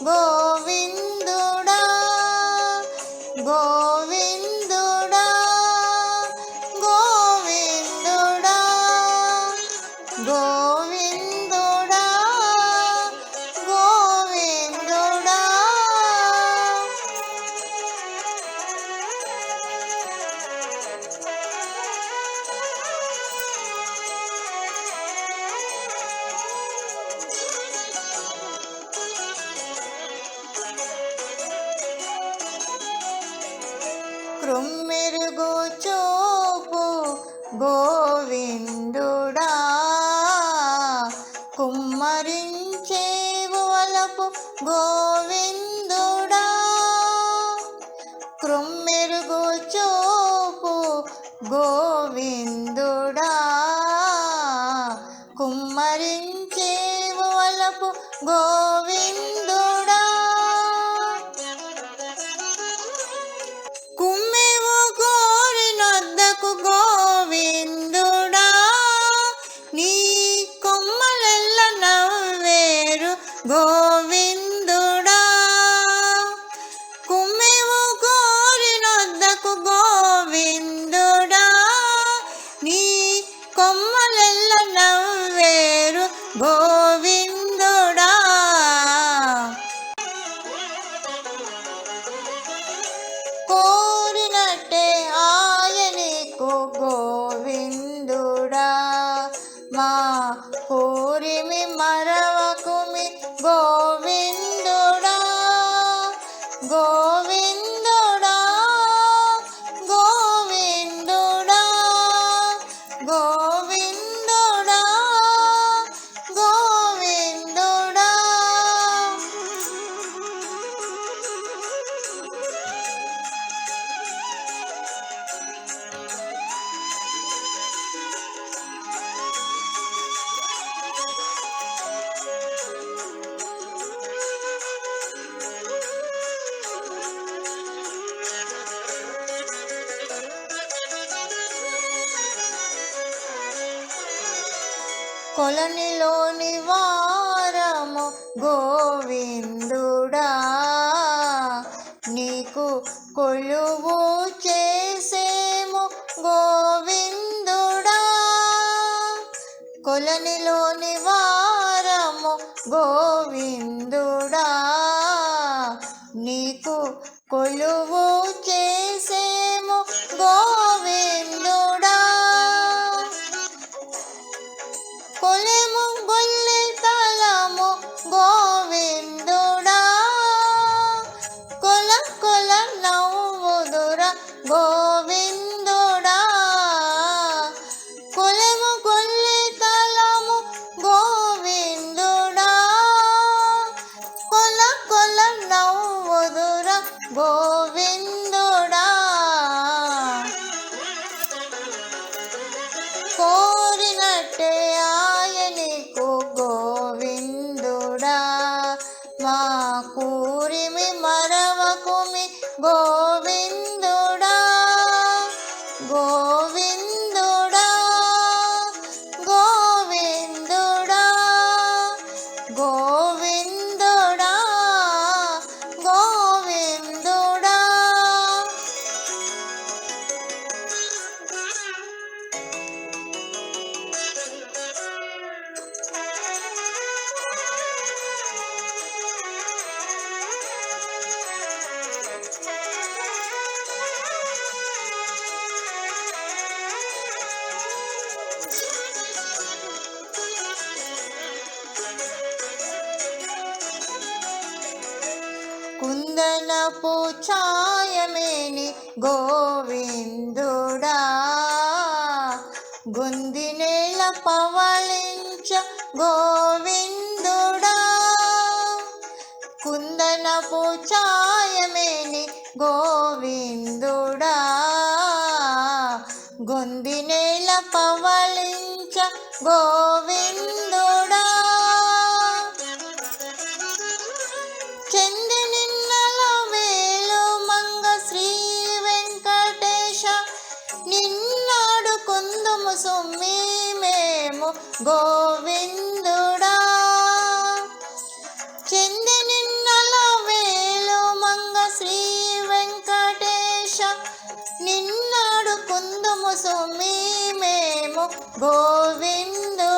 Bo కృమ్మెరుగు చూపు గోవిందుడా. కుమ్మరించే వలపు గోవిందుడా. కృమ్మెరుగు చూపు గోవిందుడా. me mara కొలనిలోని వారము గోవిందుడా. నీకు కొలువు చేసేము గోవిందుడా. కొలనిలోని వారము గోవిందుడా. నీకు కొలువు గోవిందుడా కుందనపు ఛాయమేని గోవిందుడా. గుందినేల పవళించ గోవిందుడా. కుందనపు ఛాయమేని గోవిందుడా. గొందినేల పవళించ గోవిందుడా. సొమ్మి మేము గోవిందుడా. చెంది నిన్నల వేలు మంగ శ్రీ వెంకటేశ. నిన్నాడు కుందుము సొమ్మి మేము గోవిందుడా.